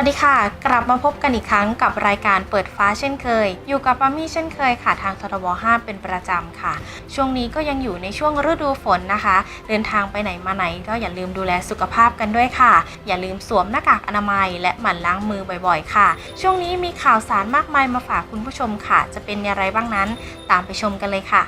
วัสดีค่ะ กลับมาพบกันอีกครั้งกับรายการเปิดฟ้าเช่นเคย อยู่กับปามี่เช่นเคยค่ะ ทางททบ5เป็นประจำค่ะ ช่วงนี้ก็ยังอยู่ในช่วงฤดูฝนนะคะ เดินทางไปไหนมาไหนก็อย่าลืมดูแลสุขภาพกันด้วยค่ะ อย่าลืมสวมหน้ากากอนามัย และหมั่นล้างมือบ่อยๆ ค่ะ ช่วงนี้มีข่าวสารมากมายมาฝากคุณผู้ชมค่ะ จะเป็นอย่างไรบ้างนั้น ตามไปชมกันเลยค่ะ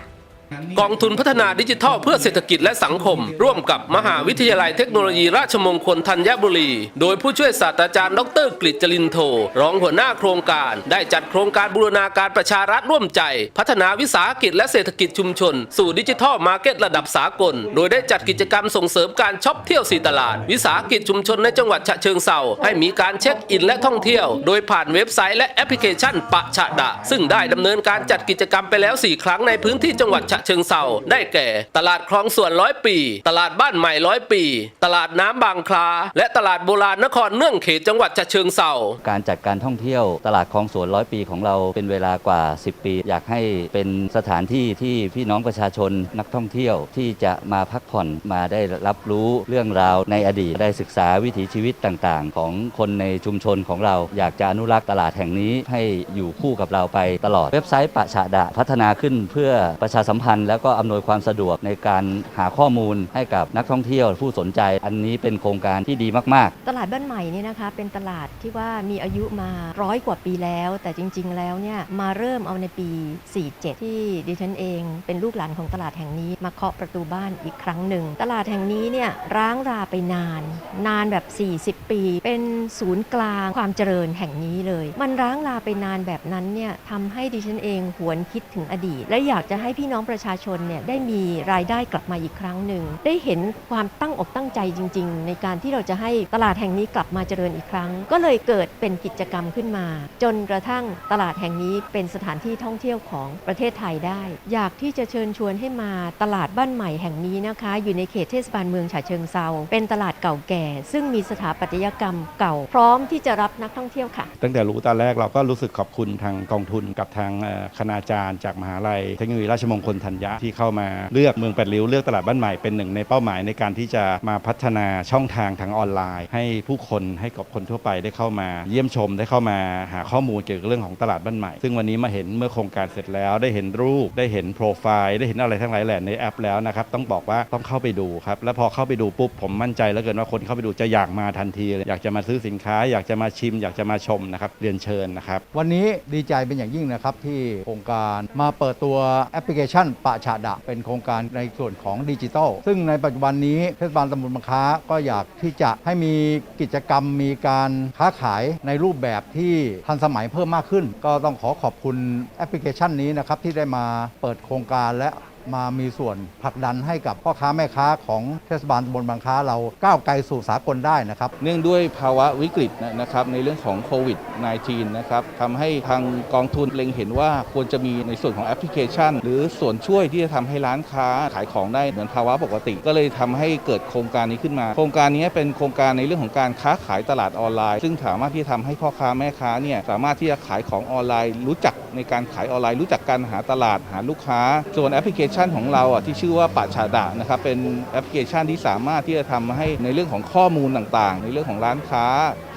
กองทุนพัฒนาดิจิทัลเพื่อเศรษฐกิจและสังคม ร่วมกับมหาวิทยาลัยเทคโนโลยีราชมงคลธัญบุรี โดยผู้ช่วยศาสตราจารย์ดรกฤษจรินโท รองหัวหน้าโครงการ ได้จัดโครงการบูรณาการประชารัฐร่วมใจ พัฒนาวิสาหกิจและเศรษฐกิจชุมชน สู่ดิจิทัลมาร์เก็ตระดับสากล โดยได้จัดกิจกรรมส่งเสริมการช็อปเที่ยวสีตลาด วิสาหกิจชุมชนในจังหวัดฉะเชิงเซาให้มีการเช็คอินและท่องเที่ยว โดยผ่านเว็บไซต์และแอปพลิเคชันปะฉะดะ ซึ่งได้ดำเนินการจัดกิจกรรมไปแล้ว 4 ครั้งในพื้นที่จังหวัดฉะเชิงเซาได้แก่ ตลาดคลองส่วนร้อยปี ตลาดบ้านใหม่ร้อยปี ตลาดน้ำบางคลา และตลาดโบราณนครเนื่องเขตจังหวัดฉะเชิงเซาการจัดการท่องเที่ยว ตลาดคลองสวนร้อยปีของเราเป็นเวลากว่า 10 ปี อยากให้เป็นสถานที่ที่พี่น้องประชาชนนักท่องเที่ยวที่จะมาพักผ่อนมาได้รับรู้เรื่องราวในอดีตได้ศึกษาวิถีชีวิตต่างๆ ของคนในชุมชนของเรา อยากจะอนุรักษ์ตลาดแห่งนี้ให้อยู่คู่กับเราไปตลอดเว็บไซต์ปะฉะดะพัฒนาขึ้นเพื่อประชาสัมพันธ์แล้วก็อำนวยความสะดวกในการหาข้อมูลให้กับนักท่องเที่ยวผู้สนใจ อันนี้เป็นโครงการที่ดีมาก ๆ ตลาดบ้านใหม่เนี่ยนะคะ เป็นตลาดที่ว่ามีอายุมาร้อยกว่าปีแล้ว แต่จริง ๆ แล้วเนี่ยมาเริ่มเอาในปี 47 ที่ดิฉันเอง เป็นลูกหลานของตลาดแห่งนี้มาเคาะประตูบ้านอีกครั้งหนึ่ง ตลาดแห่งนี้เนี่ยร้างราไปนาน นานแบบ 40 ปี เป็นศูนย์กลางความเจริญแห่งนี้เลย มันร้างราไปนานแบบนั้นเนี่ยทำให้ดิฉันเองหวนคิดถึงอดีต และอยากจะให้พี่น้องประชาชนเนี่ยได้มีรายได้กลับมาอีกครั้งหนึ่ง ได้เห็นความตั้งอกตั้งใจจริง ๆ ในการที่เราจะให้ตลาดแห่งนี้กลับมาเจริญอีกครั้ง ก็เลยเกิดเป็นกิจกรรมขึ้นมา จนกระทั่งตลาดแห่งนี้เป็นสถานที่ท่องเที่ยวของประเทศไทยได้ อยากที่จะเชิญชวนให้มาตลาดบ้านใหม่แห่งนี้นะคะ อยู่ในเขตเทศบาลเมืองฉะเชิงเซาเป็นตลาดเก่าแก่ ซึ่งมีสถาปัตยกรรมเก่า พร้อมที่จะรับนักท่องเที่ยวค่ะ ตั้งแต่รู้ตอนแรกเราก็รู้สึกขอบคุณทางกองทุนกับทางคณาจารย์จากมหาลัยเทคโนโลยีราชมงคลธัญญะที่เข้ามาเลือกเมืองแปดริ้วเลือกตลาดบ้านใหม่เป็นหนึ่งในเป้าหมายในการที่จะมาพัฒนาช่องทางทางออนไลน์ ให้ผู้คนให้กับคนทั่วไปได้เข้ามา เยี่ยมชมได้เข้ามาหาข้อมูลเกี่ยวกับเรื่องของตลาดบ้านใหม่ ซึ่งวันนี้มาเห็นเมื่อโครงการเสร็จแล้ว ได้เห็นรูปได้เห็นโปรไฟล์ได้เห็นอะไรทั้งหลายแหล่ในแอปแล้วนะครับต้องบอกว่าต้องเข้าไปดูครับแล้วพอเข้าไปดูปุ๊บผมมั่นใจแล้วเกินว่าคนเข้าไปดูจะอยากมาทันทีเลยอยากจะมาซื้อสินค้า อยากจะมาชิม อยากจะมาชมนะครับเรียนเชิญนะครับวันนี้ดีใจเป็นอย่างยิ่งนะครับที่โครงการมาเปิดตัวแอปพลิเคชันปะชาดะ เป็นโครงการในส่วนของดิจิทัล ซึ่งในปัจจุบันนี้เทศบาลตำบลบางค้าก็อยากที่จะให้มีกิจกรรมมีการค้าขายในรูปแบบที่ทันสมัยเพิ่มมากขึ้น ก็ต้องขอขอบคุณแอปพลิเคชันนี้นะครับที่ได้มาเปิดโครงการและ มามีส่วนผลักดันให้กับพ่อค้าแม่ค้าของเทศบาลตำบลบางค้าเราก้าวไกลสู่สากลได้นะครับ เนื่องด้วยภาวะวิกฤตนะครับในเรื่องของโควิด -19 นะครับทำให้ทางกองทุนเล็งเห็นว่าควรจะมีในส่วนของแอปพลิเคชัน หรือส่วนช่วยที่จะทำให้ร้านค้าขายของได้เหมือนภาวะปกติ ก็เลยทำให้เกิดโครงการนี้ขึ้นมา โครงการนี้เป็นโครงการในเรื่องของการค้าขายตลาดออนไลน์ ซึ่งสามารถที่จะทำให้พ่อค้าแม่ค้าเนี่ยสามารถที่จะขายของออนไลน์ รู้จักในการขายออนไลน์ รู้จักการหาตลาดหาลูกค้า ส่วนแอปพลิเคชันของเราอะที่ชื่อว่าปัจฉาดะนะครับเป็นแอปพลิเคชันที่สามารถที่จะทำให้ในเรื่องของข้อมูลต่างๆ ในเรื่องของร้านค้า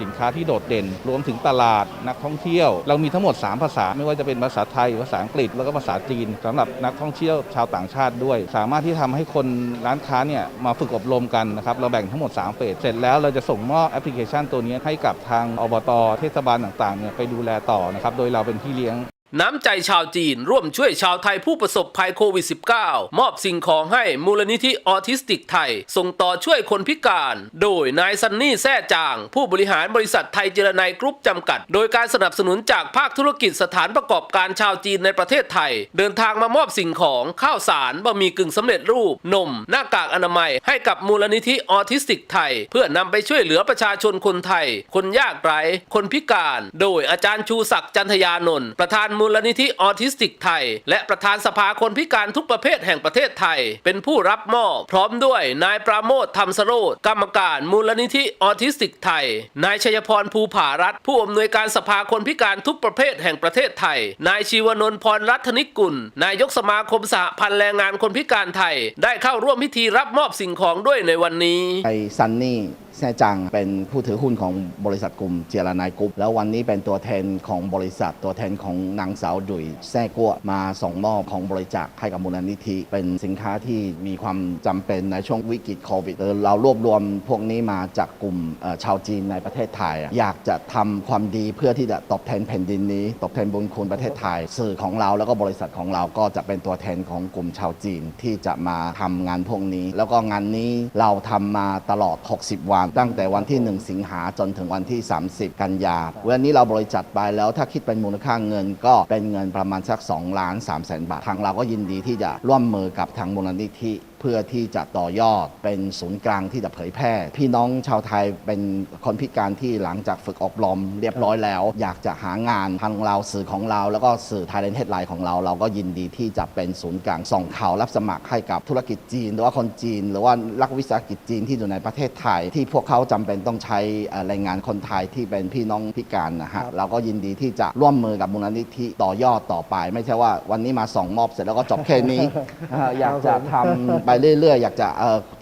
สินค้าที่โดดเด่น รวมถึงตลาดนักท่องเที่ยว เรามีทั้งหมด 3 ภาษา ไม่ว่าจะเป็นภาษาไทย ภาษาอังกฤษแล้วก็ภาษาจีนสำหรับนักท่องเที่ยวชาวต่างชาติด้วย สามารถที่ทำให้คนร้านค้าเนี่ยมาฝึกอบรมกันนะครับเราแบ่งทั้งหมด 3เฟสเสร็จแล้วเราจะส่งมอบแอปพลิเคชันตัวนี้ให้กับทางอบตเทศบาลต่างๆเนี่ยไปดูแลต่อนะครับโดยเราเป็นพี่เลี้ยง น้ำใจชาวจีน ร่วมช่วยชาวไทยผู้ประสบภัยโควิด -19 มอบสิ่งของให้มูลนิธิออทิสติกไทย ส่งต่อช่วยคนพิการ โดยนายซันนี่แซ่จาง ผู้บริหารบริษัทไทยเจรไนกรุ๊ปจำกัด โดยการสนับสนุนจากภาคธุรกิจสถานประกอบการชาวจีนในประเทศไทย เดินทางมามอบสิ่งของข้าวสารบะหมี่กึ่งสำเร็จรูป นม หน้ากากอนามัย ให้กับมูลนิธิออทิสติกไทย เพื่อนำไปช่วยเหลือประชาชนคนไทย คนยากไร้คนพิการ โดยอาจารย์ชูศักดิ์จันทยานนท์ประธานมูมูลนิธิออทิสติกไทย และประธานสภาคนพิการทุกประเภทแห่งประเทศไทย เป็นผู้รับมอบ พร้อมด้วยนายปราโมทธรรมสโรธกรรมการมูลนิธิออทิสติกไทย นายชัยพรภูผารัฐผู้อำนวยการสภาคนพิการทุกประเภทแห่งประเทศไทย นายชีวนนท์พรรัตนิกุล นายกสมาคมสหพันธ์แรงงานคนพิการไทย ได้เข้าร่วมพิธีรับมอบสิ่งของด้วยในวันนี้ไอซันนี่ แซ่จังเป็นผู้ถือหุ้นของบริษัทกลุ่มเจรนายกรุ๊ปแล้ววันนี้เป็นตัวแทนของบริษัท ตัวแทนของนางสาวดุยแซ่กัวมาส่งมอบของบริจาคให้กับมูลนิธิ เป็นสินค้าที่มีความจำเป็นในช่วงวิกฤตโควิดเรารวบรวมพวกนี้มาจากกลุ่มชาวจีนในประเทศไทย อยากจะทำความดีเพื่อที่จะตอบแทนแผ่นดินนี้ ตอบแทนบุญคุณประเทศไทย สื่อของเราแล้วก็บริษัทของเราก็จะเป็นตัวแทนของกลุ่มชาวจีนที่จะมาทำงานพวกนี้ แล้วก็งานนี้เราทำมาตลอด 60 วันตั้งแต่วันที่ 1 สิงหาจนถึงวันที่ 30 กันยาวันนี้เราบริจาคไปแล้วถ้าคิดเป็นมูลค่าเงินก็เป็นเงินประมาณสัก2ล้าน3แสนบาท ทางเราก็ยินดีที่จะร่วมมือกับทางมูลนิธิ เพื่อที่จะต่อยอดเป็นศูนย์กลางที่จะเผยแพร่ พี่น้องชาวไทยเป็นคนพิการที่หลังจากฝึกอบรมเรียบร้อยแล้ว อยากจะหางานทางเราสื่อของเรา แล้วก็สื่อไทยเลนเทดไลน์ของเรา เราก็ยินดีที่จะเป็นศูนย์กลางส่งข่าวรับสมัครให้กับธุรกิจจีน หรือว่าคนจีน หรือว่ารักวิสาหกิจจีนที่อยู่ในประเทศไทย ที่พวกเขาจำเป็นต้องใช้เอ่อแรงงานคนไทยที่เป็นพี่น้องพิการนะฮะเราก็ยินดีที่จะร่วมมือกับมูลนิธิต่อยอดต่อไป ไม่ใช่ว่าวันนี้มาส่งมอบเสร็จแล้วก็จบแค่นี้อ่าอยากจะทำไปเรื่อยๆ อยากจะ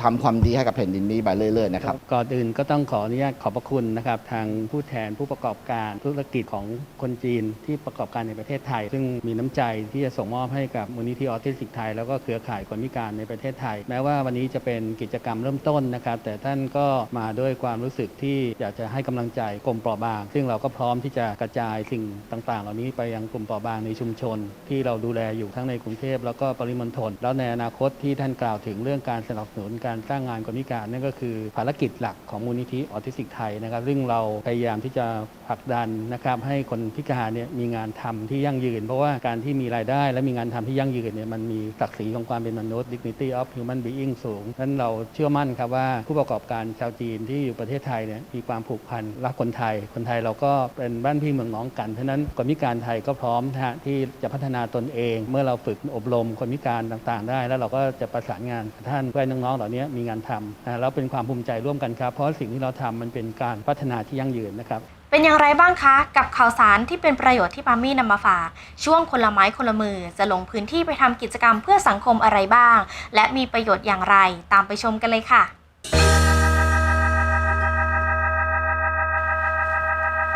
ทำความดีให้กับแผ่นดินนี้ไปเรื่อยๆนะครับก่อนอื่นก็ต้องขออนุญาตขอบพระคุณนะครับทางผู้แทนผู้ประกอบการธุรกิจของคนจีนที่ประกอบการในประเทศไทย ซึ่งมีน้ำใจที่จะส่งมอบให้กับมูลนิธิออทิสติกไทย แล้วก็เครือข่ายคนพิการในประเทศไทย แม้ว่าวันนี้จะเป็นกิจกรรมเริ่มต้นนะครับ แต่ท่านก็มาด้วยความรู้สึกที่อยากจะให้กำลังใจกลุ่มเปราะบาง ซึ่งเราก็พร้อมที่จะกระจายสิ่งต่างๆ เหล่านี้ไปยังกลุ่มเปราะบางในชุมชน ที่เราดูแลอยู่ทั้งในกรุงเทพแล้วก็ปริมณฑลแล้วในอนาคตที่ท่านกล่าวถึงเรื่องการสนับสนุนการสร้างงานคนพิการนั่นก็คือภารกิจหลักของมูลนิธิออทิสติกไทยนะครับซึ่งเราพยายามที่จะผลักดันนะครับให้คนพิการเนี่ยมีงานทำที่ยั่งยืน เพราะว่าการที่มีรายได้และมีงานทำที่ยั่งยืนเนี่ยมันมีศักดิ์ศรีของความเป็นมนุษย์ dignity of human being สูงนั้นเราเชื่อมั่นครับว่าผู้ประกอบการชาวจีนที่อยู่ประเทศไทยเนี่ยมีความผูกพันรักคนไทย คนไทยเราก็เป็นบ้านพี่เมืองน้องกันเพราะนั้นคนพิการไทยก็พร้อมนะฮะที่จะพัฒนาตนเอง เมื่อเราฝึกอบรมคนพิการต่างๆ ได้ แล้วเราก็จะประสานงานกับท่านเพื่อให้น้องๆเหล่านี้มีงานทำนะแล้วเป็นความภูมิใจร่วมกันครับ เพราะสิ่งที่เราทำมันเป็นการพัฒนาที่ยั่งยืนนะครับ เป็นอย่างไรบ้างคะกับข่าวสารที่เป็นประโยชน์ที่ปามี่นำมาฝาก ช่วงคนละไม้คนละมือจะลงพื้นที่ไปทำกิจกรรมเพื่อสังคมอะไรบ้าง และมีประโยชน์อย่างไรตามไปชมกันเลยค่ะ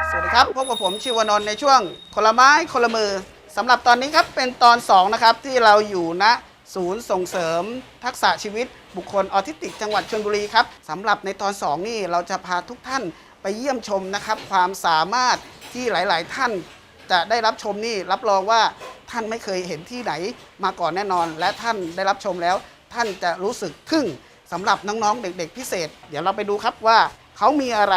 สวัสดีครับพบกับผมชิวานนท์ในช่วงคนละไม้คนละมือสำหรับตอนนี้ครับเป็นตอน 2 นะครับ ที่เราอยู่ณ ศูนย์ส่งเสริมทักษะชีวิต บุคคลออทิสติกจังหวัดชลบุรีครับสำหรับในตอน 2 นี่เราจะพาทุกท่านไปเยี่ยมชมนะครับ ความสามารถที่หลาย ๆ ท่านจะได้รับชมนี่รับรองว่าท่านไม่เคยเห็นที่ไหนมาก่อนแน่นอน และท่านได้รับชมแล้ว ท่านจะรู้สึกทึ่งสำหรับน้อง ๆ เด็ก ๆ พิเศษ เดี๋ยวเราไปดูครับว่าเขามีอะไร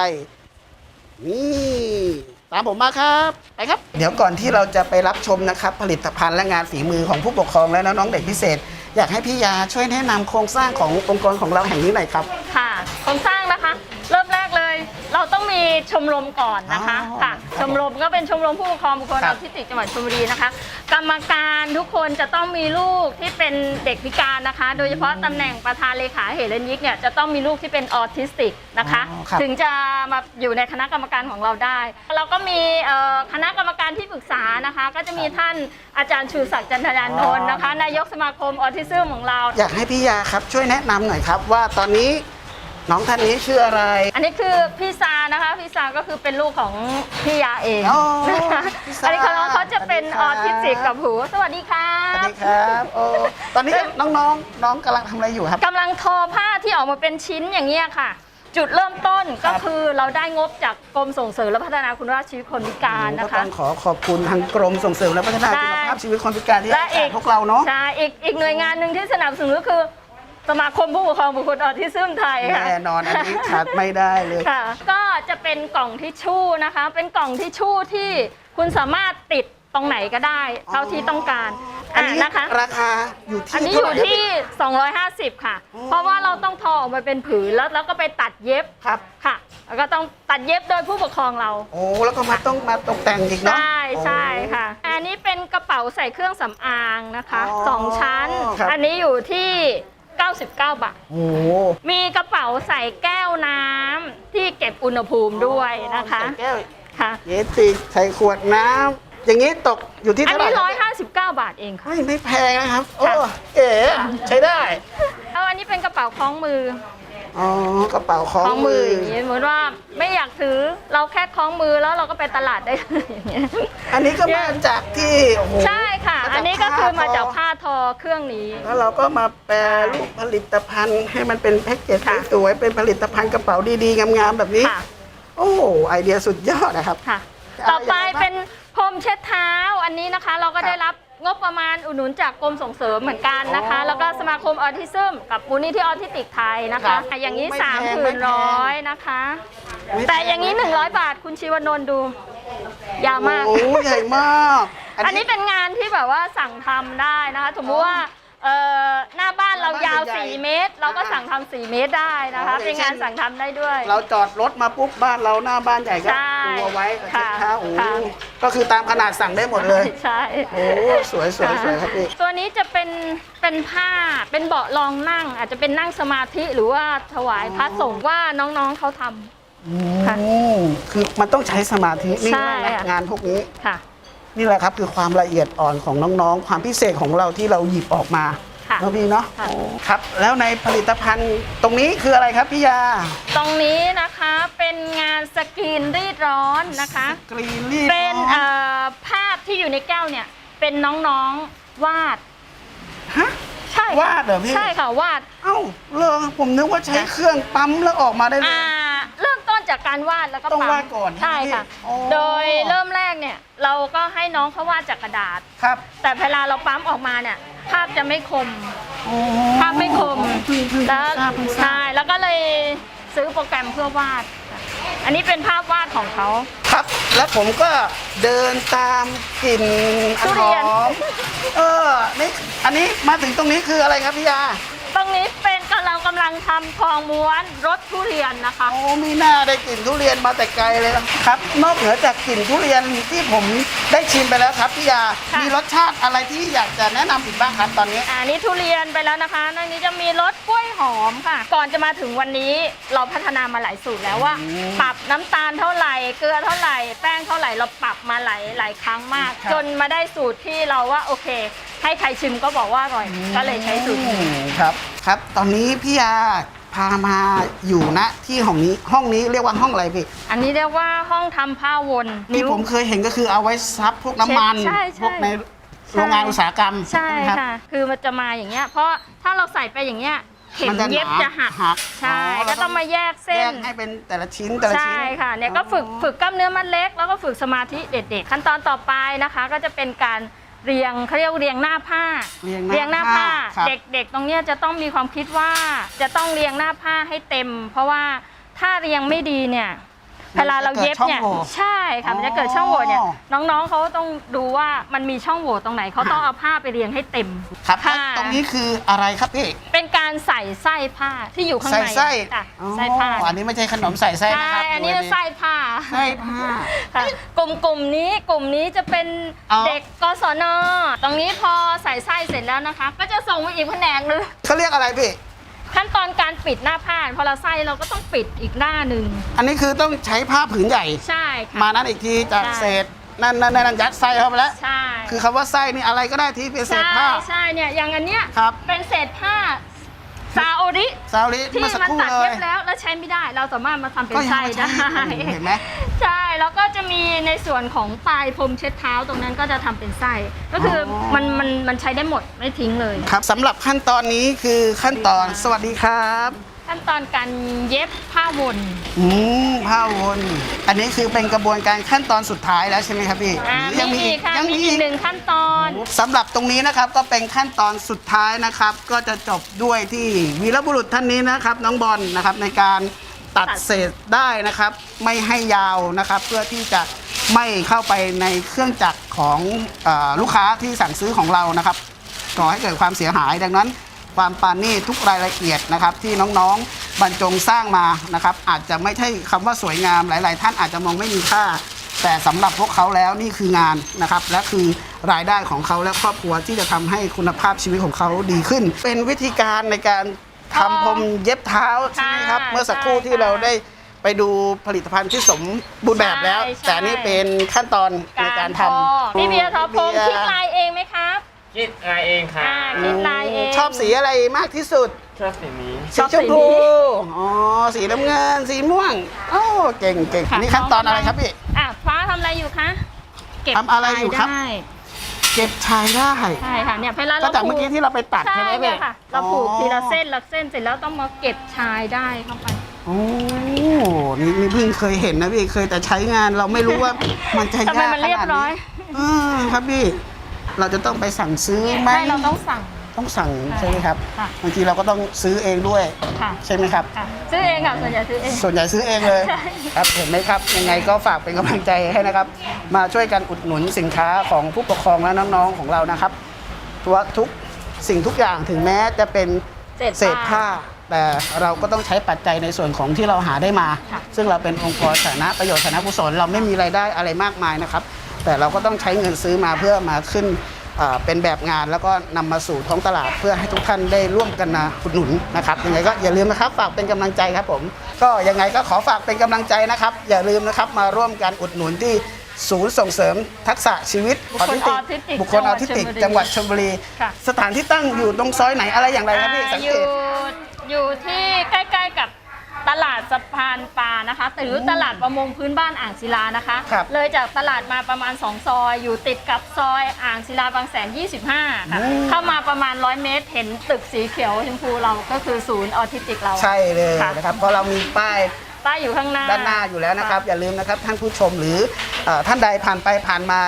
นี่ ตามผมมาครับไปครับ เดี๋ยวก่อนที่เราจะไปรับชมนะครับ ผลิตภัณฑ์และงานฝีมือของผู้ปกครองและน้องๆเด็กพิเศษ อยากให้พี่ยาช่วยแนะนำโครงสร้างขององค์กรของเราแห่งนี้หน่อยครับ ค่ะโครงสร้างนะคะ มีชมรมก่อนนะคะอ๋อค่ะ ชมรมก็เป็นชมรมผู้ปกครองบุคคลคอรัอบทิสติกจังหวัดชลบุรีนะคะ กรรมการทุกคนจะต้องมีลูกที่เป็นเด็กพิการนะคะ โดยเฉพาะตำแหน่งประธานเลขาเหรัญยิกเนี่ยจะต้องมีลูกที่เป็นออทิสติกนะคะ อ๋อครับถึงจะมาอยู่ในคณะกรรมการของเราได้ เราก็มีเอ่อคณะกรรมการที่ปรึกษานะคะ ก็จะมีท่านอาจารย์ชูศักดิ์จันทยานนท์นะคะนายกสมาคมออทิซึมของเรา อยากให้พี่ยาครับช่วยแนะนำหน่อยครับว่าตอนนี้ น้องท่านนี้ชื่ออะไร อันนี้คือพี่ซานะคะ พี่ซาก็คือเป็นลูกของพี่ยาเองอ๋อนะคะพี่ซาอันนี้เขาน้องเขาจะเป็นสอวัอสดีทิครับสติกกับหู สวัสดีค่ะสวัสดีครับโอ้ตอนนี้น้องๆน้องกำลังทำอะไรอยู่ครับ กำลังทอผ้าที่ออกมาเป็นชิ้นอย่างเงี้ยค่ะ จุดเริ่มต้นก็คือเราได้งบจากกรมส่งเสริมและพัฒนาคุณภาพชีวิตคนพิการนะก็คะ ต้องขอขอบคุณทางกรมส่งเสริมและพัฒนาคุณภาพชีวิตคนพิการที่และให้โอกาสพวกเราเนาะ ใช่อีกอีกหน่วยงานหนึ่งที่สนับสนุนก็คือ สมาคมผู้ปกครองบุคคลออทิซึมไทยค่ะ แน่นอนอันนี้ขาดไม่ได้เลย ค่ะก็จะเป็นกล่องทิชชู่นะคะ เป็นกล่องทิชชู่ที่คุณสามารถติดตรงไหนก็ได้ เท่าที่ต้องการอันนี้ะนะคะ ราคาอยู่ที่อันนี้อเท่าไหยู่ร่ที่ 250 ค่ะ เพราะว่าเราต้องทอออกมาเป็นผืนแล้วแล้วก็ไปตัดเย็บครับ ค่ะ แล้วก็ต้องตัดเย็บโดยผู้ปกครองเรา โอ้แล้วก็มาต้องมาตกแต่งอีกเนาะ ใช่ใช่ค่ะโอ้อัอันนี้เป็นกระเป๋าใส่เครื่องสำอางนะคะอ๋อสองชั้น ครับ อันนี้อยู่ที่ 99 บาท โอ้โหมีกระเป๋าใส่แก้วน้ำที่เก็บอุณหภูมิด้วยนะคะใส่แก้วค่ะ เยติใส่ขวดน้ำอย่างนี้ตกอยู่ที่อันเท่าไหร่นี้คร้รัอบยห้าสิบเก้าบาทเองค่ะเฮ้ยไม่แพงนะครับ โอ้ค่ะเก๋ใช้ได้แล้วอันนี้เป็นกระเป๋าคล้องมืออ๋อกระเป๋าคล้อคล้องงมืมือออย่างนี้สมมติว่าไม่อยากถือเราแค่คล้องมือแล้วเราก็ไปตลาดได้เลยอย่างเงี้ย อันนี้ก็มาจากที่โอ้โหใช่ ค่ะมาจากอันนี้ก็คือมาจากผ้าทอผ้าทอเครื่องนี้ แล้วเราก็มาแปรรูปผลิตภัณฑ์ ให้มันเป็นแพ็กเกจค่ะ สวยๆเป็นผลิตภัณฑ์กระเป๋าดีๆ งามๆแบบนี้ ค่ะ โอ้โหไอเดียสุดยอดนะครับ ค่ะ ต่อไปเป็นพรมเช็ดเท้า อันนี้นะคะ เราก็ได้รับงบประมาณอุดหนุนจากกรมส่งเสริมเหมือนกันนะคะ อ๋อแล้วก็สมาคมออทิซึมกับมูลนิธิออทิสติกไทยนะครัคะบอย่างนี้ไม่สามแพงผืไม่นแพง ร้อยนะคะไม่แต่อย่างนี้ 100 บาทคุณชีวนนท์ดู ยาวมาก โอ้โหใหญ่มาก อันนี้เป็นงานที่แบบว่าสั่งทำได้นะคะสมมติว่าเอ่อหน้าบ้านเรายาวหน้าบ้านใหญ่4เมตร เราก็สั่งทำ4เมตรได้นะคะอ๋อเป็นงานสั่งทำได้ด้วย เราจอดรถมาปุ๊บบ้านเราหน้าบ้านใหญ่ก็ใช่ตัวไว้กับค่ะเท้าโอ้โหค่ะ ก็คือตามขนาดสั่งได้หมดเลย ใช่โอ้สวยสวยสวยครับพี่ ตัวนี้จะเป็นเป็นผ้าเป็นเบาะรองนั่ง อาจจะเป็นนั่งสมาธิหรือว่าถวายพระสงฆ์ว่าน้องๆเขาทำ ค่ะอืมคือมันต้องใช้สมาธินี่ใช่มากนะค่ะ งานพวกนี้ ค่ะ นี่แหละครับคือความละเอียดอ่อนของน้องๆ ความพิเศษของเราที่เราหยิบออกมาค่ะเนาะพี่เนาะค่ะ โอ้ครับ แล้วในผลิตภัณฑ์ตรงนี้คืออะไรครับพี่ยาตรงนี้นะคะเป็นงานสกรีนรีดร้อนนะคะ กรีนรีดเป็นร้อนเอ่อภาพที่อยู่ในแก้วเนี่ยเป็นน้องๆวาด ฮะใช่ค่ะวาดเหรอพี่ ใช่ค่ะวาด เอ้าเลอผมนึกว่าใช้เครื่องปั๊มแล้วออกมาได้เลย อ่า เริ่มต้นจากการวาดแล้วก็ต้องปั๊มวาดก่อนใช่ค่ะใช่ไหมพี่อ๋อ โดยเริ่มแรกเนี่ย เราก็ให้น้องเขาวาดจากกระดาษ ครับแต่เวลาเราปั๊มออกมาเนี่ย ภาพจะไม่คมโอ้ภาพไม่คมเพิ่งเพิ่งแล้วทราบเพิ่งทราใช่บแล้วก็เลยซื้อโปรแกรมเพื่อวาดค่ะอันนี้เป็นภาพวาดของเขาครับ แล้วผมก็เดินตามกลิ่นอันทุหเรีอยนมเออนี่อันนี้มาถึงตรงนี้คืออะไรครับพี่ยาตรงนี้เป็นกำลังกำลังทำทองม้วนรสทุเรียนนะคะ โอ้มีหน้าได้กลิ่นทุเรียนมาแต่ไกลเลยนะครับ นอกเหนือจากกลิ่นทุเรียนที่ผม ได้ชิมไปแล้วครับพี่ยา ค่ะ มีรสชาติอะไรที่อยากจะแนะนำอีกบ้างครับตอนนี้ อันนี้ทุเรียนไปแล้วนะคะอันนี้จะมีรสกล้วยหอมค่ะ ก่อนจะมาถึงวันนี้เราพัฒนามาหลายสูตรแล้วว่าปรับน้ำตาลเท่าไหร่เกลือเท่าไหร่ แป้งเท่าไหร่เราปรับมาหลายหลายครั้งมาก ครับ จนมาได้สูตรที่เราว่าโอเค ให้ใครชิมก็บอกว่าอร่อย ก็เลยใช้สูตรนี้ครับ ครับ ตอนนี้พี่ยาพามาอยู่ณที่ห้องนี้ห้องนี้เรียกว่าห้องอะไรพี่ อันนี้เรียกว่าห้องทำผ้าวนที่ผมเคยเห็นก็คือเอาไว้ซับพวกน้ำมัน ใช่ใช่พวกในโรงงานอุตสาหกรรมใช่ไหมรับค่ะ คือมันจะมาอย่างเงี้ย เพราะถ้าเราใส่ไปอย่างเงี้ย เข็มมันจะหนาเย็บจะหักหัก ใช่ อ๋อก็ต้องมาแยกเส้แยน กให้เป็นแต่ละชิ้นแต่ละชิ้น ใช่ค่ะเนี่ยก็ฝึกฝึกกล้ามเนื้อมัดเล็ก แล้วก็ฝึกสมาธิเด็กๆขั้นตอนต่อไปนะคะ ก็จะเป็นการ เรียงเขาเรียกว่าเรียงหน้าผ้าเรียงเรียงหน้าผ้าครับ เด็กๆตรงเนี้ยจะต้องมีความคิดว่าจะต้องเรียงหน้าผ้าให้เต็ม เพราะว่าถ้าเรียงไม่ดีเนี่ย เวลาเราเย็บเนี่ยมันจะเกิดช่องโหว่ใช่ค่ะมันจะเกิดช่องโหว่เนี่ยอ๋อ น้องๆเขาต้องดูว่ามันมีช่องโหว่ตรงไหนเขาต้องเอาผ้าไปเรียงให้เต็มครับค่ะตรงนี้คืออะไรครับพี่ เป็นการใส่ไส้ผ้าที่อยู่ข้างใส่ในไส้ค่ะอ๋อไส้ผ้าอันนี้ไม่ใช่ขนมใส่ไส้นะใช่ครับอันนี้ดูไส้ผ้า ไส้ผ้า ค่ะกลุ่มกลุ่มนี้กลุ่มนี้จะเป็นอ๋อ เด็กกศน ตรงนี้พอใส่ไส้เสร็จแล้วนะคะ ก็จะส่งไปอีกแผนกหนึงเขาเรียกอะไรพี่ ขั้นตอนการปิดหน้าผ้าพอเราไส้เราก็ต้องปิดอีกหน้าหนึ่งอันนี้คือต้องใช้ผ้าผืนใหญ่ ใช่ค่ะ มานั้นอีกทีจากใช่ เศษนั่นนั่นนั่นยัดไส้เข้าไปแล้ว ใช่คือคำว่าไส้นี่อะไรก็ได้ที่เป็นเศษใช่ผ้าใช่เนี่ยอย่างอันเนี้ยครับ เป็นเศษผ้า ซาโอริซาลิที่เมื่อสักมันครู่ตัดเลเย็ย บแล้วแล้วใช้ไม่ได้ เราสามารถมาทำเป็นก็ยังไส้ไม่ได้ใช่เห็นไหม ใช่แล้วก็จะมีในส่วนของปลายพรมเช็ดเท้าตรงนั้นก็จะทำเป็นไส้ก็คือออมันมันมันใช้ได้หมดไม่ทิ้งเลย ครับสำหรับขั้นตอนนี้คือขั้นตอนสวัสดีครับ ขั้นตอนการเย็บผ้าวนอืมผ้าวน อันนี้คือเป็นกระบวนการขั้นตอนสุดท้ายแล้วใช่ไหมครับพี่อ่าหรือมีอีกค่ะยังมีมีอีอีกกหนึ่งขั้นตอน สำหรับตรงนี้นะครับก็เป็นขั้นตอนสุดท้ายนะครับ ก็จะจบด้วยที่วีรบุรุษท่านนี้นะครับ น้องบอลนะครับในการตัดตัดเศษได้นะครับ ไม่ให้ยาวนะครับ เพื่อที่จะไม่เข้าไปในเครื่องจักรของเออลูกค้าที่สั่งซื้อของเรานะครับ ก่อให้เกิดความเสียหายดังนั้น ความปานนี่ทุกรายละเอียดนะครับ ที่น้องๆบรรจงสร้างมานะครับ อาจจะไม่ใช่คำว่าสวยงามหลาย ๆ ท่านอาจจะมองไม่มีค่า แต่สำหรับพวกเขาแล้วนี่คืองานนะครับ และคือรายได้ของเขาและครอบครัวที่จะทำให้คุณภาพชีวิตของเขาดีขึ้น เป็นวิธีการในการทำพรมเย็บเท้าใช่ไหมครับ เมื่อสักครู่ที่เราได้ไปดูผลิตภัณฑ์ที่สมบูรณ์แบบแล้วใช่ใช่แต่นี่เป็นขั้นตอนในการทำพี่เบียร์ทอพงศ์พี่คิดเบียร์ลายเองไหมครับ คิดลายเองครับอ่าคิดลายเอง ชอบสีอะไรมากที่สุด ชอบสีนี้ ชสีอบชสีมนี้พูอ๋อ สีน้ำเงิน สีม่วง โอ้เก่งเก่งค่ะนี่ขั้นตอนอะไรครับพี่ อะฟ้าทำอะไรอยู่คะเก็บทำอะไรอยู่ครับชายได้เก็บชายได้ใช่ค่ะเนี่ยเวลาก็เราจากเมื่อกี้ที่เราไปตัดใช่ใช่ไหมเนี่พี่ยค่ะ เราผูกอ๋อทีละเส้นละเส้นเสร็จแล้วต้องมาเก็บชายได้เข้าไป โอ้นี่นี่เพิ่งเคยเห็นนะพี่ เคยแต่ใช้งานเราไม่รู้ว่ามันจะทำไมยากมันขเรียบนาดร้นี้อยอืมครับพี่ เราจะต้องไปสั่งซื้อไหมใช่เราต้องสั่ง ต้องสั่งใช่ไหมครับค่ะ บางทีเราก็ต้องซื้อเองด้วยค่ะใช่ไหมครับ ค่ะซื้อเองค่ะส่วนใหญ่ซื้อเอง ส่วนใหญ่ซื้อเองเลยใช่ ครับเห็นไหมครับ ยังไงก็ฝากเป็นกำลังใจให้นะครับ มาช่วยกันอุดหนุนสินค้าของผู้ปกครองและน้องๆของเรานะครับตัวทุกสิ่งทุกอย่างถึงแม้จะเป็นเศษเศษผ้า แต่เราก็ต้องใช้ปัจจัยในส่วนของที่เราหาได้มา ค่ะ ซึ่งเราเป็นองค์กรสาธารณประโยชน์สาธารณกุศลเราไม่มีรายได้อะไรมากมายนะครับ แต่เราก็ต้องใช้เงินซื้อมาเพื่อมาขึ้นอ่าเป็นแบบงานแล้วก็นำมาสู่ท้องตลาดเพื่อให้ทุกท่านได้ร่วมกันนะอุดหนุนนะครับยังไงก็อย่าลืมนะครับฝากเป็นกำลังใจครับผมก็ยังไงก็ขอฝากเป็นกำลังใจนะครับ อย่าลืมนะครับมาร่วมกันอุดหนุนที่ศูนย์ส่งเสริมทักษะชีวิตบุคคลออทิสติกบุคคลออทิสติก จังหวัดชลบุรีค่ะสถานที่ตั้งอยู่ตรงซอยไหนอะไรอย่างไรครับพี่อ่าสังอเกยู่ตอยู่ที่ใกล้ๆกับ ตลาดสะพานปลานะคะหรือตลาดประมงพื้นบ้านอ่างศิลานะคะ ครับเลยจากตลาดมาประมาณ 2 ซอย อยู่ติดกับซอยอ่างศิลาบางแสน 25 ค่ะเข้ามาประมาณ 100 เมตร เห็นตึกสีเขียวชมพูเราก็คือศูนย์ออทิสติกเรา ใช่เลยค่ะ นะครับเพราะเรามีป้าย ป้ายอยู่ข้างหน้า ด้านหน้าอยู่แล้วนะครับ อย่าลืมนะครับท่านผู้ชมหรือเอ่อท่านใดผ่านไปผ่านมา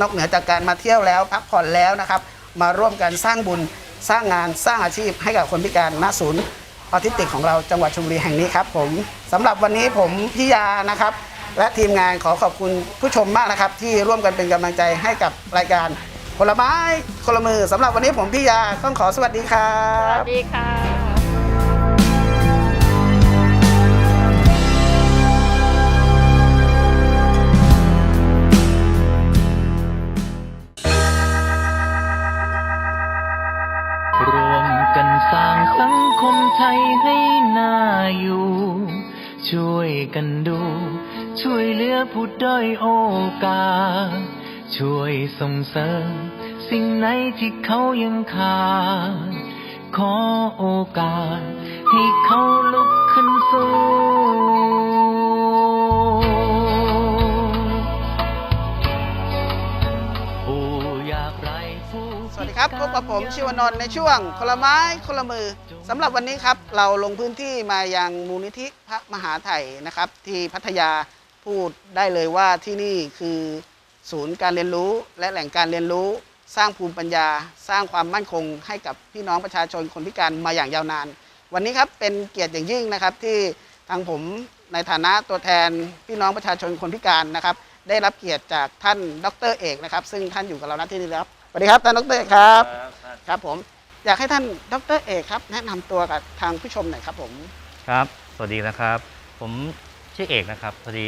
นอกเหนือจากการมาเที่ยวแล้วพักผ่อนแล้วนะครับ มาร่วมกันสร้างบุญสร้างงานสร้างอาชีพให้กับคนพิการณศูนย์ ออทิสติกของเราจังหวัดชลบุรีแห่งนี้ครับผมสำหรับวันนี้ผมพี่ยานะครับ และทีมงานขอขอบคุณผู้ชมมากนะครับ ที่ร่วมกันเป็นกำลังใจให้กับรายการผลไม้คนละมือสำหรับวันนี้ผมพี่ยาต้องขอสวัสดีครัสวัสดีค่ะ ไทยให้น่าอยู่ ช่วยกันดู ช่วยเหลือผู้ด้อยโอกาส ช่วยส่งเสริม สิ่งไหนที่เขายังขาด ขอโอกาส ให้เขาลุกขึ้นสู้ พบกับผมชิวนนท์ในช่วงคนละไม้คนละมือสำหรับวันนี้ครับเราลงพื้นที่มายังมูลนิธิพระมหาไถ่นะครับ ที่พัทยาพูดได้เลยว่าที่นี่คือศูนย์การเรียนรู้และแหล่งการเรียนรู้ สร้างภูมิปัญญา สร้างความมั่นคง ให้กับพี่น้องประชาชนคนพิการมาอย่างยาวนาน วันนี้ครับเป็นเกียรติอย่างยิ่งนะครับที่ทางผมในฐานะตัวแทนพี่น้องประชาชนคนพิการนะครับ ได้รับเกียรติจากท่านดรเอกนะครับ ซึ่งท่านอยู่กับเราณที่นี้แล้ว วัสดีครับท่านดรเอกครับ ครับผมอยากให้ท่านดรเอกครับ แนะนำตัวกับทางผู้ชมหน่อยครับผมครับ สวัสดีนะครับ ผมชื่อเอกนะครับพอดี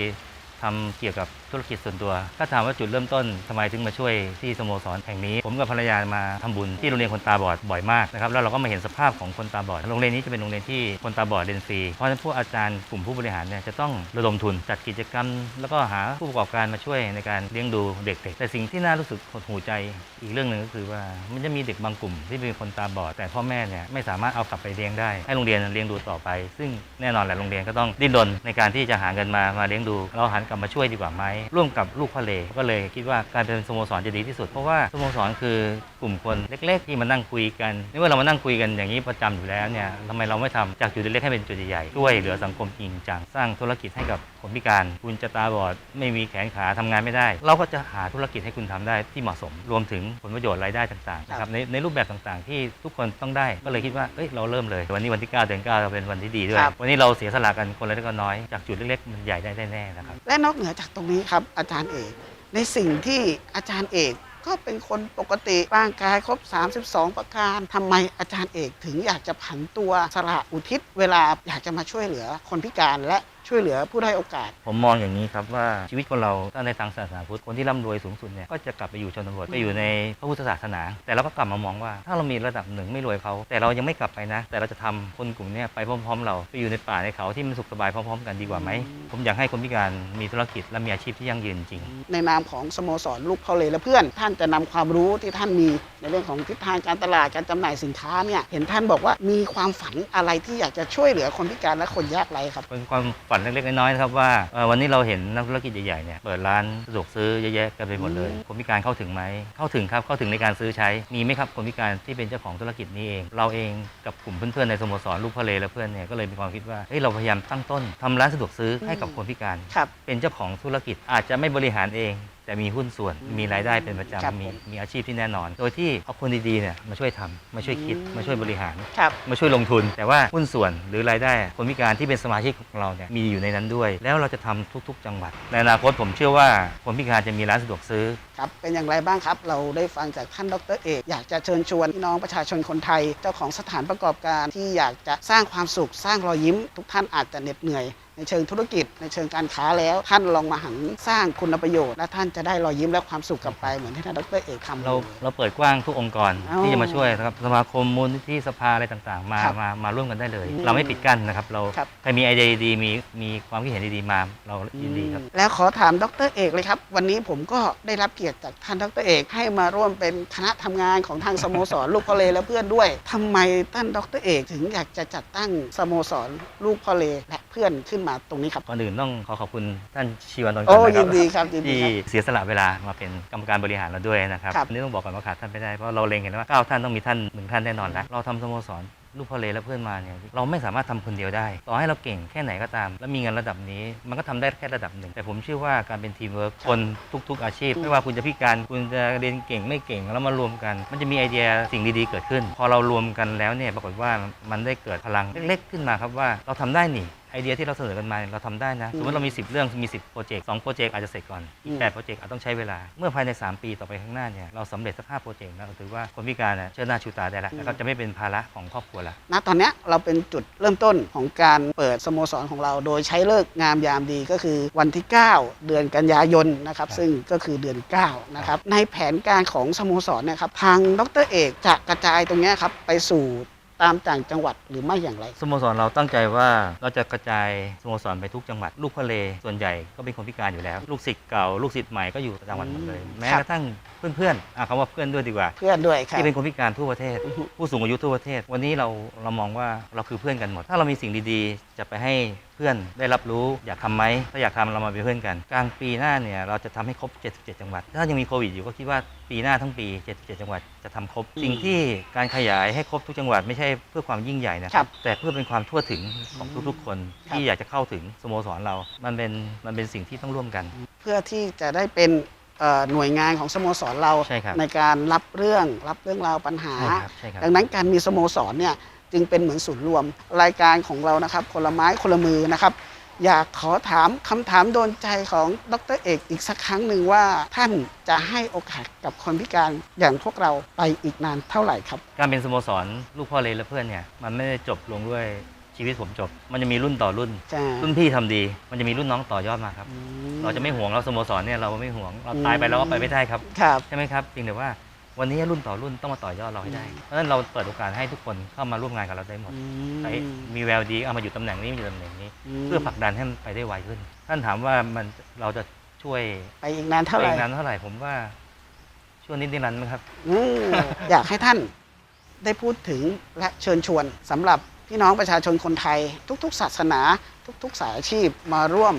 ทำเกี่ยวกับธุรกิจส่วนตัว ถ้าถามว่าจุดเริ่มต้นทำไมถึงมาช่วยที่สโมสรแห่งนี้ ผมกับภรรยามาทำบุญที่โรงเรียนคนตาบอดบ่อยมากนะครับ แล้วเราก็มาเห็นสภาพของคนตาบอด โรงเรียนนี้จะเป็นโรงเรียนที่คนตาบอดเรียนฟรี เพราะฉะนั้นพวกอาจารย์กลุ่มผู้บริหารเนี่ยจะต้องระดมทุนจัดกิจกรรม แล้วก็หาผู้ประกอบการมาช่วยในการเลี้ยงดูเด็กๆ แต่สิ่งที่น่ารู้สึกหดหูใจอีกเรื่องหนึ่งก็คือว่ามันจะมีเด็กบางกลุ่มที่เป็นคนตาบอด แต่พ่อแม่เนี่ยไม่สามารถเอากลับไปเลี้ยงได้ให้โรงเรียนเลี้ยงดูต่อไป ซึ่งแน่นอนแหละโรงเรียนก็ต้องดิ้นรนในการที่จะหาเงินมามาเลี้ยงดู เราหันกลับมาช่วยดีกว่าไหมร่วมกับลูกพ่อเลก็เลยคิดว่าการเป็นสโมสรจะดีที่สุด เพราะว่าสโมสรคือกลุ่มคนเล็ก ๆ ที่มานั่งคุยกันนี่ว่าเรามานั่งคุยกันอย่างนี้ประจำอยู่แล้วเนี่ยทำไมเราไม่ทำจากจุดเล็กๆให้เป็นจุดใหญ่ๆช่วยเหลือสังคมจริงจังสร้างธุรกิจให้กับคนพิการ คุณจะตาบอดไม่มีแขนขาทำงานไม่ได้ เราก็จะหาธุรกิจให้คุณทำได้ที่เหมาะสม รวมถึงผลประโยชน์รายได้ต่างๆนะครับในในรูปแบบต่างๆ ที่ทุกคนต้องได้ก็เลยคิดว่าเอ้ยเราเริ่มเลย วันนี้วันที่9เดือน9เราเป็นวันที่ดีด้วยครับวันนี้เราเสียสละกันคนละเล็กคนน้อยจากจุดเล็กๆมันใหญ่ได้แน่ๆนะครับและนอกเหนือจากตรงนี้ครับ อาจารย์เอก ในสิ่งที่อาจารย์เอกก็เป็นคนปกติร่างกายครบ 32 ประการทำไมอาจารย์เอกถึงอยากจะผันตัวสละอุทิศ เวลาอยากจะมาช่วยเหลือคนพิการและ ช่วยเหลือผู้ได้อยโอกาส ผมมองอย่างนี้ครับว่าชีวิตคนเราถ้าในทางศาสนาพุทธคนที่ร่ำรวยสูงสุดเนี่ยก็จะกลับไปอยู่ชนบทไปอยู่ในพระพุทธศาสนา แต่เราก็กลับมามองว่า ถ้าเรามีระดับหนึ่งไม่รวยเขา แต่เรายังไม่กลับไปนะ แต่เราจะทำคนกลุ่มเนี้ไปพร้อม ๆ เราไปอยู่ในป่าในเขาที่มันสุขสบายพร้อม ๆ กันดีกว่าไหมผมอยากให้คนพิการมีธุรกิจและมีอาชีพที่ยั่งยืนจริง ในนามของสโมสรลูกพ่อเลและเพื่อน ท่านจะนำความรู้ที่ท่านมีในเรื่องของทิศทางการตลาดการจำหน่ายสินค้าเนี่ยเห็นท่านบอกว่ามีความฝันอะไรที่อยากจะช่วยเหลือคนพิการและคนยากไร้ครับเป็นความฝันเล็กๆน้อยๆนะครับว่าเอ่อวันนี้เราเห็นนักธุรกิจใหญ่ๆเนี่ยเปิดร้านสะดวกซื้อเยอะแยะกันไปหมดเลย คนพิการเข้าถึงไหมเข้าถึงครับเข้าถึงในการซื้อใช้มีไหมครับคนพิการที่เป็นเจ้าของธุรกิจนี้เอง เราเองกับกลุ่มเพื่อนๆในสโมสรลูกพะเลและเพื่อนเนี่ยก็เลยมีความคิดว่าเฮ้ยเราพยายามตั้งต้นทำร้านสะดวกซื้อให้กับคนพิการ ครับ เป็นเจ้าของธุรกิจอาจจะไม่บริหารเอง แต่มีหุ้นส่วนมีรายได้เป็นประครับจำมีมีอาชีพที่แน่นอน โดยที่เอาคนดีๆเนี่ยมาช่วยทำมาช่วยคิด มาช่วยบริหาร ครับมาช่วยลงทุน แต่ว่าหุ้นส่วนหรือรายได้ คนพิการที่เป็นสมาชิกของเราเนี่ยมีอยู่ในนั้นด้วย แล้วเราจะทำทุก ๆ จังหวัด ในอนาคตผมเชื่อว่าคนพิการจะมีร้านสะดวกซื้อ ครับเป็นอย่างไรบ้างครับ เราได้ฟังจากท่านดรเอก อยากจะเชิญชวนพี่น้องประชาชนคนไทย เจ้าของสถานประกอบการที่อยากจะสร้างความสุขสร้างรอยยิ้ม ทุกท่านอาจจะเหน็ดเหนื่อย ในเชิงธุรกิจ ในเชิงการค้าแล้ว ท่านลองมาหันสร้างคุณประโยชน์และท่านจะได้รอยยิ้มและความสุขกลับไปเหมือนที่ท่านดรเอกทำเราเราเปิดกว้างทุกองค์กรอ๋อที่จะมาช่วยนะครับสมาคมมูลนิธิสภาอะไรต่างๆ มาครับมามาร่วมกันได้เลยอืมเราไม่ปิดกั้นนะครับ เราครับใครมีไอเดียดีๆมีมีความคิดเห็นดีๆมาเรายินดีครับแล้วขอถามดรเอกเลยครับวันนี้ผมก็ได้รับเกียรติจากท่านดรเอกให้มาร่วมเป็นคณะทำงานของทางสโมสรลูกพ่อเลและเพื่อนด้วยทำไมท่านดรเอก ถึงอยากจะจัดตั้งสโมสรลูกพ่อเลและเพื่อนขึ้นมาตรงนี้ครับก่อนอื่นต้องขอขอบคุณท่านชีวานนท์ก่โอ้อนนะคยิรับนดีครับยินดีที่ครับ เสียสละเวลามาเป็นกรรมการบริหารเราด้วยนะครับครับ อันนี้ต้องบอกก่อนว่าขาดท่านไม่ได้เพราะเราเล็งเห็นว่าเก้าท่านต้องมีท่านหนึ่งท่านแน่นอนแล้วเราทำสโมสรลูกพ่อเลและเพื่อนมาเนี่ยเราไม่สามารถทำคนเดียวได้ ต่อให้เราเก่งแค่ไหนก็ตาม แล้วมีเงินระดับนี้ มันก็ทำได้แค่ระดับหนึ่ง แต่ผมเชื่อว่าการเป็นทีมเวิร์กคนทุก ๆ อาชีพ ไม่ว่าคุณจะพิการคุณจะเรียนเก่งไม่เก่งแล้วมารวมกัน มันจะมีไอเดียสิ่งดีๆเกิดขึ้น พอเรารวมกันแล้วเนี่ยปรากฏว่ามันได้เกิดพลังเล็ก ๆ ขึ้นมาครับว่าเราทำได้นี่ ไอเดียที่เราเสนอกันมาเนี่ยเราทำได้นะ สมมติเรามี 10 เรื่องมี 10 โปรเจกต์2โปรเจกต์อาจจะเสร็จก่อน อีก8โปรเจกต์อาจต้องใช้เวลา เมื่อภายใน 3 ปีต่อไปข้างหน้าเนี่ยเราสำเร็จสัก5โปรเจกต์นะเราถือว่าคนพิการเนี่ยเชิดหน้าชูตาได้แล้วนะครับจะไม่เป็นภาระของครอบครัวละ ณตอนเนี้ยเราเป็นจุดเริ่มต้นของการเปิดสโมสรของเรา โดยใช้เลิกษ์งามยามดีก็คือวันที่ 9 เดือนกันยายนนะครับครับซึ่งก็คือเดือน9นะครับในแผนการของสโมสรเนะครับทางดรเอกจะกระจายตรงเนี้ยครับไปสู่ ตามต่างจังหวัดหรือไม่อย่างไร สโมสรเราตั้งใจว่าเราจะกระจายสโมสรไปทุกจังหวัด ลูกทะเลส่วนใหญ่ก็เป็นคนพิการอยู่แล้ว ลูกศิษย์เก่า ลูกศิษย์ใหม่ก็อยู่จังหวัดหมดเลย แม้กระทั่งเพื่อนๆอะคำว่าเพื่อนด้วยดีกว่าเพื่อนด้วยครับที่เป็นคนพิการทั่วประเทศอือฮึผู้สูงอายุทั่วประเทศ วันนี้เราเรามองว่าเราคือเพื่อนกันหมด ถ้าเรามีสิ่งดีๆ จะไปให้ เพื่อนได้รับรู้อยากทำไหมถ้าอยากทำเรามาเป็นเพื่อนกัน กลางปีหน้าเนี่ยเราจะทำให้ครบ 77 จังหวัด ถ้ายังมีโควิดอยู่ก็คิดว่าปีหน้าทั้งปี 77 จังหวัดจะทำครบ สิ่งที่การขยายให้ครบทุกจังหวัดไม่ใช่เพื่อความยิ่งใหญ่นะคครัรับบแต่เพื่อเป็นความทั่วถึงของทุกๆ คนครับ ที่อยากจะเข้าถึงสโมสรเรา มันเป็นมันเป็นสิ่งที่ต้องร่วมกัน เพื่อที่จะได้เป็นเอ่อหน่วยงานของสโมสรเราใช่ครับ การรับเรื่องรับเรื่องราวปัญหา ใช่ครับใช่ครับ ดังนั้นการมีสโมสรเนี่ย จึงเป็นเหมือนศูนย์รวม รายการของเรานะครับคนละไม้คนละมือนะครับ อยากขอถามคำถามโดนใจของดรเอกอีกสักครั้งหนึ่งว่าท่านจะให้โอกาสกับคนพิการอย่างพวกเราไปอีกนานเท่าไหร่ครับ การเป็นสโมสรลูกพ่อเลและเพื่อนเนี่ยมันไม่ได้จบลงด้วยชีวิตผมจบ มันจะมีรุ่นต่อรุ่น จ้ารุ่นพี่ทำดี มันจะมีรุ่นน้องต่อยอดมาครับ เราจะไม่ห่วงเราสโมสรเนี่ยเราไม่ห่วงเราตายไปเราก็ไปไม่ได้ครับ ครับ ใช่ไหมครับเพียงแต่ว่า วันนี้รุ่นต่อรุ่นต้องมาต่อยอดเราให้ได้ เพราะฉะนั้นเราเปิดโอกาสให้ทุกคนเข้ามาร่วมงานกับเราได้หมดใครมีแววดีเอามาอยู่ตำแหน่งนี้มาอยู่ตำแหน่งนี้อืมเพื่อผลักดันให้มันไปได้ไวขึ้น ท่านถามว่ามันเราจะช่วยไปอีกนานเท่าไหร่ปอีกนานเท่าไหร่ผมว่าช่วงนิดนิรันดร์ไหมครับอืมอยากให้ท่านได้พูดถึงและเชิญชวนสำหรับพี่น้องประชาชนคนไทย ทุก ๆ ศาสนา ทุก ๆ สายอาชีพมาร่วม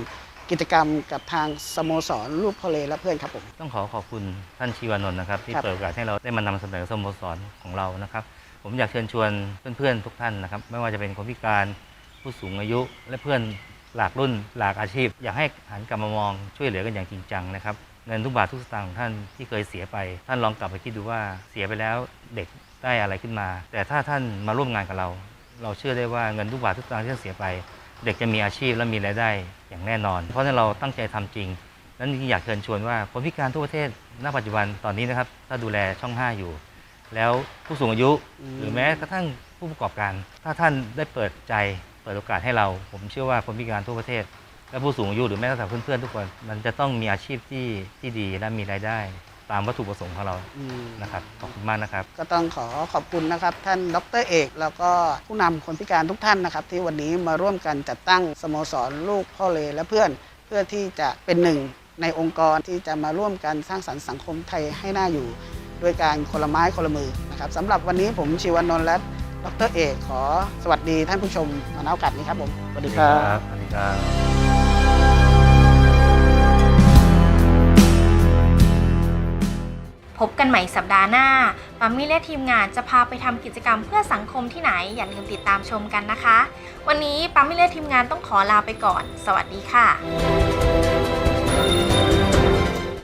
กิจกรรมกับทางสโมสรลูกพอเลและเพื่อนครับผม ต้องขอขอบคุณท่านชีวานนท์นะครับ ที่ครับ เปิดโอกาสให้เราได้มานำเสนอสโมสรของเรานะครับ ผมอยากเชิญชวนเพื่อนๆทุกท่านนะครับ ไม่ว่าจะเป็นคนพิการผู้สูงอายุและเพื่อนหลากรุ่นหลากอาชีพ อยากให้หันกลับมามองช่วยเหลือกันอย่างจริงจังนะครับเงินทุกบาททุกสตางค์ของท่านที่เคยเสียไป ท่านลองกลับไปคิดดูว่าเสียไปแล้วเด็กได้อะไรขึ้นมา แต่ถ้าท่านมาร่วมงานกับเรา เราเชื่อได้ว่าเงินทุกบาททุกสตางค์ที่ท่านเสียไป เด็กจะมีอาชีพและมีรายได้อย่างแน่นอน เพราะนั้นเราตั้งใจทำจริง นั้นอยากเชิญชวนว่าคนพิการทั่วประเทศณปัจจุบันตอนนี้นะครับ ถ้าดูแลช่อง 5 อยู่ แล้วผู้สูงอายุหรือแม้กระทั่งผู้ประกอบการ ถ้าท่านได้เปิดใจเปิดปิดโอกาสให้เรา ผมเชื่อว่าคนพิการทั่วประเทศ และผู้สูงอายุหรือแม้กระทั่งเพื่อนๆทุกคน มันจะต้องมีอาชีพที่ที่ดีและมีรายได้ ตามวัตถุประสงค์ของเราอืมนะครับขอบคุณมากนะครับ ก็ต้องขอขอบคุณนะครับ ท่านดรเอก แล้วก็ผู้นำคนพิการทุกท่านนะครับ ที่วันนี้มาร่วมกันจัดตั้งสโมสรลูกพ่อเลและเพื่อน เพื่อที่จะเป็นหนึ่งในองค์กรที่จะมาร่วมกันสร้างสรรค์สังคมไทยให้น่าอยู่ ด้วยการคนละไม้คนละมือนะครับสำหรับวันนี้ผมชีวานนท์และดรเอก ขอสวัสดีท่านผู้ชมมาณโอกาสนี้ครับผมสวัสดีครับ สวัสดีครับ พบกันใหม่สัปดาห์หน้าปัมมี่และทีมงานจะพาไปทำกิจกรรมเพื่อสังคมที่ไหน อย่าลืมติดตามชมกันนะคะ วันนี้ปัมมี่และทีมงานต้องขอลาไปก่อน สวัสดีค่ะ